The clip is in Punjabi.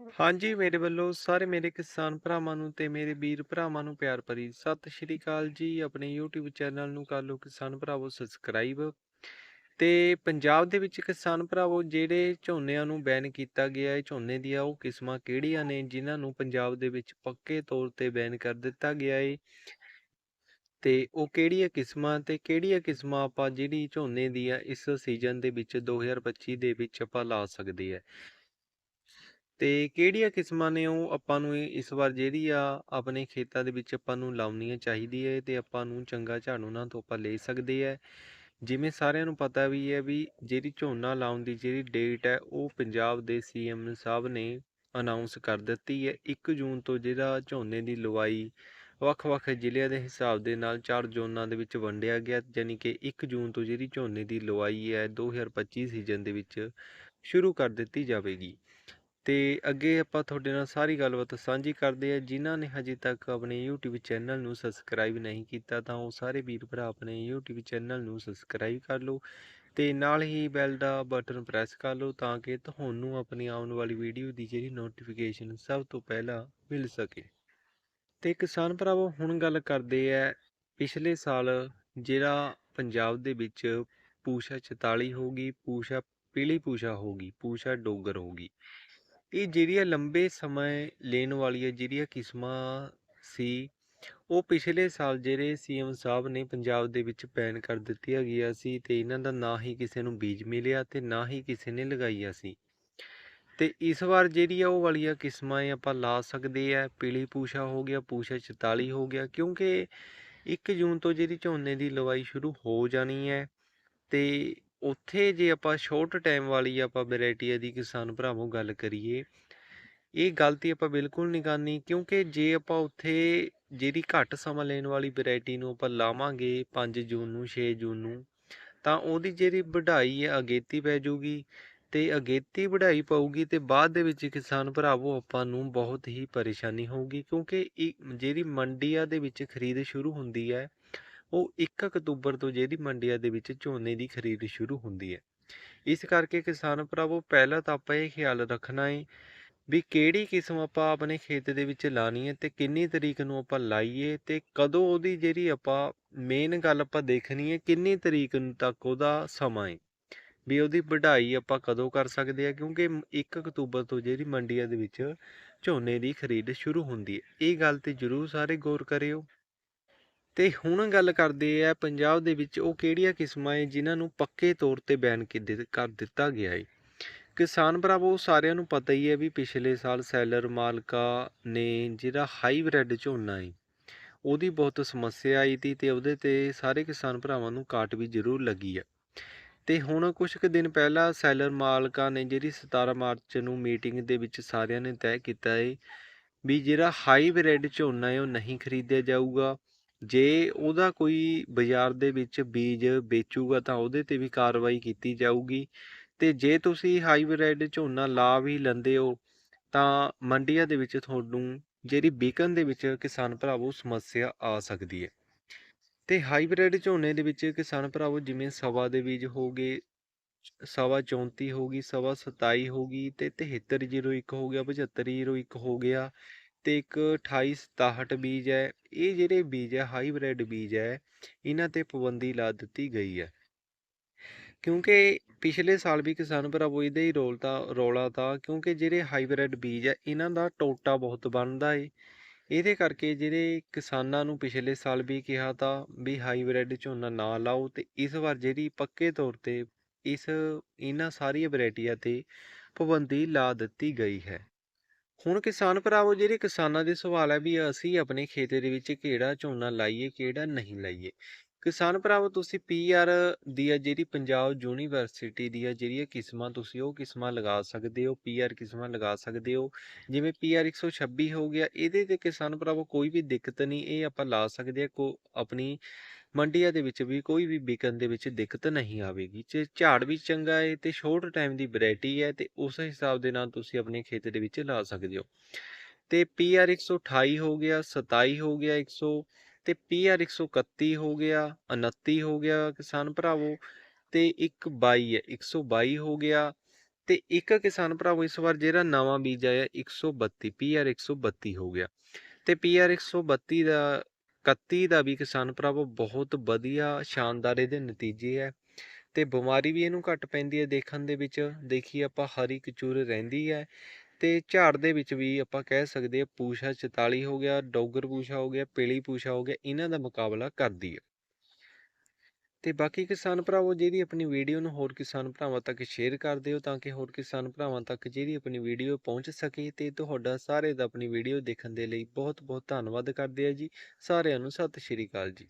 ਹਾਂਜੀ, ਮੇਰੇ ਵੱਲੋਂ ਸਾਰੇ ਮੇਰੇ ਕਿਸਾਨ ਭਰਾਵਾਂ ਨੂੰ ਤੇ ਮੇਰੇ ਵੀਰ ਭਰਾਵਾਂ ਨੂੰ ਪਿਆਰ ਭਰੀ ਸਤਿ ਸ਼੍ਰੀ ਅਕਾਲ ਜੀ। ਆਪਣੇ YouTube ਚੈਨਲ ਨੂੰ ਕਰ ਲਓ ਕਿਸਾਨ ਭਰਾਵੋ ਸਬਸਕ੍ਰਾਈਬ। ਤੇ ਪੰਜਾਬ ਦੇ ਵਿੱਚ ਕਿਸਾਨ ਭਰਾਵੋ ਜਿਹੜੇ ਝੋਨਿਆਂ ਨੂੰ ਬੈਨ ਕੀਤਾ ਗਿਆ ਹੈ, ਝੋਨੇ ਦੀਆਂ ਉਹ ਕਿਸਮਾਂ ਕਿਹੜੀਆਂ ਨੇ ਜਿਨ੍ਹਾਂ ਨੂੰ ਪੰਜਾਬ ਦੇ ਵਿੱਚ ਪੱਕੇ ਤੌਰ ਤੇ ਬੈਨ ਕਰ ਦਿੱਤਾ ਗਿਆ ਹੈ ਤੇ ਉਹ ਕਿਹੜੀਆਂ ਕਿਸਮਾਂ ਤੇ ਕਿਹੜੀਆਂ ਕਿਸਮਾਂ ਆਪਾਂ ਜਿਹੜੀ ਝੋਨੇ ਦੀ ਆ ਇਸ ਸੀਜ਼ਨ ਦੇ ਵਿੱਚ 2025 ਦੇ ਵਿੱਚ ਆਪਾਂ ਲਾ ਸਕਦੇ ਆ ਤੇ ਕਿਹੜੀਆਂ ਕਿਸਮਾਂ ਨੇ ਉਹ ਆਪਾਂ ਨੂੰ ਇਸ ਵਾਰ ਜਿਹੜੀ ਆ ਆਪਣੇ ਖੇਤਾਂ ਦੇ ਵਿੱਚ ਆਪਾਂ ਨੂੰ ਲਾਉਣੀਆਂ ਚਾਹੀਦੀ ਹੈ ਤੇ ਆਪਾਂ ਨੂੰ ਚੰਗਾ ਝਾੜ ਉਹਨਾਂ ਤੋਂ ਆਪਾਂ ਲੈ ਸਕਦੇ ਆ ਜਿਵੇਂ ਸਾਰਿਆਂ ਨੂੰ ਪਤਾ ਵੀ ਹੈ ਵੀ ਜਿਹੜੀ ਝੋਨਾ ਲਾਉਣ ਦੀ ਜਿਹੜੀ ਡੇਟ ਹੈ ਉਹ ਪੰਜਾਬ ਦੇ ਸੀਐਮ ਸਾਹਿਬ ਨੇ ਅਨਾਉਂਸ ਕਰ ਦਿੱਤੀ ਹੈ। 1 ਜੂਨ ਤੋਂ ਜਿਹੜਾ ਝੋਨੇ ਦੀ ਲਵਾਈ ਵੱਖ-ਵੱਖ ਜ਼ਿਲ੍ਹਿਆਂ ਦੇ ਹਿਸਾਬ ਦੇ ਨਾਲ ਚਾਰ ਜ਼ੋਨਾਂ ਦੇ ਵਿੱਚ ਵੰਡਿਆ ਗਿਆ ਯਾਨੀ ਕਿ 1 ਜੂਨ ਤੋਂ ਜਿਹੜੀ ਝੋਨੇ ਦੀ ਲਵਾਈ ਹੈ 2025 ਸੀਜ਼ਨ ਦੇ ਵਿੱਚ ਸ਼ੁਰੂ ਕਰ ਦਿੱਤੀ ਜਾਵੇਗੀ। ਤੇ ਅੱਗੇ ਆਪਾਂ ਤੁਹਾਡੇ ਨਾਲ ਸਾਰੀ ਗੱਲਬਾਤ ਸਾਂਝੀ ਕਰਦੇ ਆ ਜਿਨ੍ਹਾਂ ਨੇ ਹਜੇ ਤੱਕ ਆਪਣੇ YouTube ਚੈਨਲ ਨੂੰ ਸਬਸਕ੍ਰਾਈਬ ਨਹੀਂ ਕੀਤਾ ਤਾਂ ਉਹ ਸਾਰੇ ਵੀਰ ਭਰਾ ਆਪਣੇ YouTube ਚੈਨਲ ਨੂੰ ਸਬਸਕ੍ਰਾਈਬ ਕਰ ਲਓ ਤੇ ਨਾਲ ਹੀ ਬੈਲ ਦਾ ਬਟਨ ਪ੍ਰੈਸ ਕਰ ਲਓ ਤਾਂ ਕਿ ਤੁਹਾਨੂੰ ਆਪਣੀ ਆਉਣ ਵਾਲੀ ਵੀਡੀਓ ਦੀ ਜਿਹੜੀ ਨੋਟੀਫਿਕੇਸ਼ਨ ਸਭ ਤੋਂ ਪਹਿਲਾਂ ਮਿਲ ਸਕੇ। ਤੇ ਕਿਸਾਨ ਭਰਾਵੋ, ਹੁਣ ਗੱਲ ਕਰਦੇ ਆ ਪਿਛਲੇ ਸਾਲ ਜਿਹੜਾ ਪੰਜਾਬ ਦੇ ਵਿੱਚ ਪੂਸ਼ਾ 44 ਹੋ ਗਈ, ਪੂਸ਼ਾ, ਪੀਲੀ ਪੂਸ਼ਾ ਹੋ ਗਈ, ਪੂਸ਼ਾ ਡੋਗਰ ਹੋ ਗਈ। ਇਹ ਜਿਹੜੀਆਂ ਲੰਬੇ ਸਮੇਂ ਲੈਣ ਵਾਲੀਆਂ ਜਿਹੜੀਆਂ ਕਿਸਮਾਂ ਸੀ, ਉਹ ਪਿਛਲੇ ਸਾਲ ਜਿਹੜੇ ਸੀਐਮ ਸਾਹਿਬ ਨੇ ਪੰਜਾਬ ਦੇ ਵਿੱਚ ਬੈਨ ਕਰ ਦਿੱਤੀਆਂ ਗਿਆ ਸੀ ਤੇ ਇਹਨਾਂ ਦਾ ਨਾ ਹੀ ਕਿਸੇ ਨੂੰ ਬੀਜ ਮਿਲਿਆ ਤੇ ਨਾ ਹੀ ਕਿਸੇ ਨੇ ਲਗਾਈਆਂ ਸੀ। ਤੇ ਇਸ ਵਾਰ ਜਿਹੜੀ ਆ ਉਹ ਵਾਲੀਆਂ ਕਿਸਮਾਂ ਇਹ ਆਪਾਂ ਲਾ ਸਕਦੇ ਆ, ਪੀਲੀ ਪੂਸ਼ਾ ਹੋ ਗਿਆ, ਪੂਸ਼ਾ 44 ਹੋ ਗਿਆ, ਕਿਉਂਕਿ 1 ਜੂਨ ਤੋਂ ਜਿਹੜੀ ਝੋਨੇ ਦੀ ਲਵਾਈ ਸ਼ੁਰੂ ਹੋ ਜਾਣੀ ਹੈ ਤੇ ਉੱਥੇ ਜੇ ਆਪਾਂ ਸ਼ਾਰਟ ਟਾਈਮ ਵਾਲੀ ਆਪਾਂ ਵੈਰਾਈਟੀਆਂ ਦੀ ਕਿਸਾਨ ਭਰਾਵੋਂ ਗੱਲ ਕਰੀਏ, ਇਹ ਗਲਤੀ ਆਪਾਂ ਬਿਲਕੁਲ ਨਹੀਂ ਕਰਨੀ, ਕਿਉਂਕਿ ਜੇ ਆਪਾਂ ਉੱਥੇ ਜਿਹੜੀ ਘੱਟ ਸਮਾਂ ਲੈਣ ਵਾਲੀ ਵੈਰਾਈਟੀ ਨੂੰ ਆਪਾਂ ਲਾਵਾਂਗੇ 5 ਜੂਨ ਨੂੰ 6 ਜੂਨ ਨੂੰ, ਤਾਂ ਉਹਦੀ ਜਿਹੜੀ ਵਢਾਈ ਹੈ ਅਗੇਤੀ ਪੈ ਜਾਊਗੀ ਤੇ ਅਗੇਤੀ ਵਢਾਈ ਪਊਗੀ ਤੇ ਬਾਅਦ ਦੇ ਵਿੱਚ ਕਿਸਾਨ ਭਰਾਵੋ ਆਪਾਂ ਨੂੰ ਬਹੁਤ ਹੀ ਪਰੇਸ਼ਾਨੀ ਹੋਊਗੀ, ਕਿਉਂਕਿ ਇਹ ਜਿਹੜੀ ਮੰਡੀਆਂ ਦੇ ਵਿੱਚ ਖਰੀਦ ਸ਼ੁਰੂ ਹੁੰਦੀ ਹੈ ਉਹ 1 ਅਕਤੂਬਰ ਤੋਂ ਜਿਹੜੀ ਮੰਡੀਆਂ ਦੇ ਵਿੱਚ ਝੋਨੇ ਦੀ ਖਰੀਦ ਸ਼ੁਰੂ ਹੁੰਦੀ ਹੈ। ਇਸ ਕਰਕੇ ਕਿਸਾਨ ਭਰਾਵੋ, ਪਹਿਲਾਂ ਤਾਂ ਆਪਾਂ ਇਹ ਖਿਆਲ ਰੱਖਣਾ ਹੈ ਵੀ ਕਿਹੜੀ ਕਿਸਮ ਆਪਾਂ ਆਪਣੇ ਖੇਤ ਦੇ ਵਿੱਚ ਲਾਣੀ ਹੈ ਤੇ ਕਿੰਨੀ ਤਰੀਕ ਨੂੰ ਆਪਾਂ ਲਾਈਏ ਤੇ ਕਦੋਂ ਉਹਦੀ ਜਿਹੜੀ ਆਪਾਂ ਮੇਨ ਗੱਲ ਆਪਾਂ ਦੇਖਣੀ ਹੈ, ਕਿੰਨੀ ਤਰੀਕ ਨੂੰ ਤੱਕ ਉਹਦਾ ਸਮਾਂ ਹੈ ਵੀ ਉਹਦੀ ਵਢਾਈ ਆਪਾਂ ਕਦੋਂ ਕਰ ਸਕਦੇ ਆ ਕਿਉਂਕਿ 1 ਅਕਤੂਬਰ ਤੋਂ ਜਿਹੜੀ ਮੰਡੀਆਂ ਦੇ ਵਿੱਚ ਝੋਨੇ ਦੀ ਖਰੀਦ ਸ਼ੁਰੂ ਹੁੰਦੀ ਹੈ। ਇਹ ਗੱਲ ਤੇ ਜ਼ਰੂਰ ਸਾਰੇ ਗੌਰ ਕਰਿਓ। ਤੇ ਹੁਣ ਗੱਲ ਕਰਦੇ ਆ ਪੰਜਾਬ ਦੇ ਵਿੱਚ ਉਹ ਕਿਹੜੀਆਂ ਕਿਸਮਾਂ ਹੈ ਜਿਨ੍ਹਾਂ ਨੂੰ ਪੱਕੇ ਤੌਰ ਤੇ ਬੈਨ ਕਰ ਦਿੱਤਾ ਗਿਆ ਹੈ ਕਿਸਾਨ ਭਰਾਵੋ, ਸਾਰਿਆਂ ਨੂੰ ਪਤਾ ਹੀ ਹੈ ਵੀ ਪਿਛਲੇ ਸਾਲ ਸੈਲਰ ਮਾਲਕਾ ਨੇ ਜਿਹੜਾ ਹਾਈਬ੍ਰਿਡ ਝੋਨਾ ਹੈ ਉਹਦੀ ਬਹੁਤ ਸਮੱਸਿਆ ਆਈ ਤੀ ਤੇ ਉਹਦੇ ਤੇ ਸਾਰੇ ਕਿਸਾਨ ਭਰਾਵਾਂ ਨੂੰ ਕਾਟ ਵੀ ਜ਼ਰੂਰ ਲੱਗੀ ਹੈ ਤੇ ਹੁਣ ਕੁਝ ਕੁ ਦਿਨ ਪਹਿਲਾਂ ਸੈਲਰ ਮਾਲਕਾਂ ਨੇ ਜਿਹੜੀ 17 ਮਾਰਚ ਨੂੰ ਮੀਟਿੰਗ ਦੇ ਵਿੱਚ ਸਾਰਿਆਂ ਨੇ ਤੈਅ ਕੀਤਾ ਹੈ ਵੀ ਜਿਹੜਾ ਹਾਈਬ੍ਰਿਡ ਝੋਨਾ ਹੈ ਉਹ ਨਹੀਂ ਖਰੀਦਿਆ ਜਾਊਗਾ। ਜੇ ਉਹਦਾ ਕੋਈ ਬਾਜ਼ਾਰ ਦੇ ਵਿੱਚ ਬੀਜ ਵੇਚੂਗਾ ਤਾਂ ਉਹਦੇ ਤੇ ਵੀ ਕਾਰਵਾਈ ਕੀਤੀ ਜਾਊਗੀ। ਤੇ ਜੇ ਤੁਸੀਂ ਹਾਈਬ੍ਰਿਡ ਝੋਨਾ ਲਾ ਵੀ ਲੈਂਦੇ ਹੋ, ਤਾਂ ਮੰਡੀਆਂ ਦੇ ਵਿੱਚ ਤੁਹਾਨੂੰ, ਜਿਹੜੀ ਵਿਕਣ ਦੇ ਵਿੱਚ ਕਿਸਾਨ ਭਰਾਵੋ, ਸਮੱਸਿਆ ਆ ਸਕਦੀ ਹੈ। ਤੇ ਹਾਈਬ੍ਰਿਡ ਝੋਨੇ ਦੇ ਵਿੱਚ ਕਿਸਾਨ ਭਰਾਵੋ, ਜਿਵੇਂ ਸਵਾ ਦੇ ਬੀਜ ਹੋ ਗਏ, ਸਵਾ 34 ਹੋ ਗਈ, ਸਵਾ 27 ਹੋ ਗਈ, ਤੇ 7301 ਹੋ ਗਿਆ 7501 ਹੋ ਗਿਆ ਅਤੇ ਇੱਕ 2867 ਬੀਜ ਹੈ। ਇਹ ਜਿਹੜੇ ਬੀਜ ਹੈ, ਹਾਈਬ੍ਰਿਡ ਬੀਜ ਹੈ, ਇਹਨਾਂ ਤੇ ਪਾਬੰਦੀ ਲਾ ਦਿੱਤੀ ਗਈ ਹੈ। ਕਿਉਂਕਿ ਪਿਛਲੇ ਸਾਲ ਵੀ ਕਿਸਾਨ ਭਰਾਵੋ ਇਹਦਾ ਹੀ ਰੋਲ ਤਾਂ, ਰੌਲਾ ਤਾਂ, ਕਿਉਂਕਿ ਜਿਹੜੇ ਹਾਈਬ੍ਰਿਡ ਬੀਜ ਹੈ, ਇਹਨਾਂ ਦਾ ਟੋਟਾ ਬਹੁਤ ਬਣਦਾ ਏ। ਇਹਦੇ ਕਰਕੇ ਜਿਹੜੇ ਕਿਸਾਨਾਂ ਨੂੰ ਪਿਛਲੇ ਸਾਲ ਵੀ ਕਿਹਾ ਤਾਂ ਵੀ ਹਾਈਬ੍ਰਿਡ ਝੋਨਾ ਨਾ ਲਾਓ ਤੇ ਇਸ ਵਾਰ ਜਿਹੜੀ ਪੱਕੇ ਤੌਰ ਤੇ ਇਸ, ਇਹਨਾਂ ਸਾਰੀਆਂ ਵੈਰਾਈਟੀਆਂ ਤੇ ਪਾਬੰਦੀ ਲਾ ਦਿੱਤੀ ਗਈ ਹੈ। ਹੁਣ ਕਿਸਾਨ ਭਰਾਵੋ, ਜਿਹੜੇ ਕਿਸਾਨਾਂ ਦੇ ਸਵਾਲ ਹੈ ਵੀ ਅਸੀਂ ਆਪਣੇ ਖੇਤ ਦੇ ਵਿੱਚ ਕਿਹੜਾ ਝੋਨਾ ਲਾਈਏ, ਕਿਹੜਾ ਨਹੀਂ ਲਾਈਏ? ਕਿਸਾਨ ਭਰਾਵੋ, ਤੁਸੀਂ ਪੀਆਰ ਦੀ ਆ ਜਿਹੜੀ ਪੰਜਾਬ ਯੂਨੀਵਰਸਿਟੀ ਦੀ ਆ ਜਿਹੜੀਆਂ ਕਿਸਮਾਂ, ਤੁਸੀਂ ਉਹ ਕਿਸਮਾਂ ਲਗਾ ਸਕਦੇ ਹੋ ਪੀਆਰ ਕਿਸਮਾਂ ਲਗਾ ਸਕਦੇ ਹੋ। ਜਿਵੇਂ ਪੀਆਰ 126 ਹੋ ਗਿਆ, ਇਹਦੇ ਤੇ ਕਿਸਾਨ ਭਰਾਵੋ ਕੋਈ ਵੀ ਦਿੱਕਤ ਨਹੀਂ, ਇਹ ਆਪਾਂ ਲਾ ਸਕਦੇ ਆ, ਕੋ ਆਪਣੀ ਮੰਡੀਆਂ ਦੇ ਵਿੱਚ ਵੀ ਕੋਈ ਵੀ ਵਿਕਣ ਦੇ ਵਿੱਚ ਦਿੱਕਤ ਨਹੀਂ ਆਵੇਗੀ। ਜੇ ਝਾੜ ਵੀ ਚੰਗਾ ਹੈ ਤੇ ਸ਼ੋਰਟ ਟਾਈਮ ਦੀ ਵੈਰਾਈਟੀ ਹੈ ਤੇ ਉਸ ਹਿਸਾਬ ਦੇ ਨਾਲ ਤੁਸੀਂ ਆਪਣੇ ਖੇਤ ਦੇ ਵਿੱਚ ਲਾ ਸਕਦੇ ਹੋ। ਤੇ ਪੀਆਰ 128 ਹੋ ਗਿਆ 27 ਹੋ ਗਿਆ 100 ਤੇ ਪੀਆਰ 131 ਹੋ ਗਿਆ 29 ਹੋ ਗਿਆ ਕਿਸਾਨ ਭਰਾਵੋ ਤੇ ਇੱਕ 22 ਹੈ 122 ਹੋ ਗਿਆ ਤੇ ਇੱਕ ਕਿਸਾਨ ਭਰਾਵੋ ਇਸ ਵਾਰ ਜਿਹੜਾ ਨਵਾਂ ਬੀਜ ਆਇਆ 132 PR 132 ਹੋ ਗਿਆ। ਤੇ PR 132 ਦਾ 31 ਦਾ ਵੀ ਕਿਸਾਨ ਭਰਾਵੋ ਬਹੁਤ ਵਧੀਆ ਸ਼ਾਨਦਾਰ ਇਹਦੇ ਨਤੀਜੇ ਹੈ ਤੇ ਬਿਮਾਰੀ ਵੀ ਇਹਨੂੰ ਘੱਟ ਪੈਂਦੀ ਹੈ ਦੇਖਣ ਦੇ ਵਿੱਚ, ਦੇਖੀ ਆਪਾਂ ਹਰੀ ਕਚੂਰ ਰਹਿੰਦੀ ਹੈ ਤੇ ਝਾੜ ਦੇ ਵਿੱਚ ਵੀ ਆਪਾਂ ਕਹਿ ਸਕਦੇ ਆ ਪੂਸ਼ਾ 44 ਹੋ ਗਿਆ, ਡੋਗਰ ਪੂਸ਼ਾ ਹੋ ਗਿਆ, ਪੀਲੀ ਪੂਸ਼ਾ ਹੋ ਗਿਆ, ਇਹਨਾਂ ਦਾ ਮੁਕਾਬਲਾ ਕਰਦੀ ਹੈ। ਤੇ ਬਾਕੀ ਕਿਸਾਨ ਭਰਾਵੋ, ਜਿਹੜੀ ਆਪਣੀ ਵੀਡੀਓ ਨੂੰ ਹੋਰ ਕਿਸਾਨ ਭਰਾਵਾਂ ਤੱਕ ਸ਼ੇਅਰ ਕਰ ਦਿਓ ਤਾਂ ਕਿ ਹੋਰ ਕਿਸਾਨ ਭਰਾਵਾਂ ਤੱਕ ਜਿਹੜੀ ਆਪਣੀ ਵੀਡੀਓ ਪਹੁੰਚ ਸਕੇ ਤੇ ਤੁਹਾਡਾ ਸਾਰੇ ਦਾ ਆਪਣੀ ਵੀਡੀਓ ਦੇਖਣ ਦੇ ਲਈ ਬਹੁਤ ਬਹੁਤ ਧੰਨਵਾਦ ਕਰਦੇ ਆ ਜੀ। ਸਾਰਿਆਂ ਨੂੰ ਸਤਿ ਸ਼੍ਰੀ ਅਕਾਲ ਜੀ।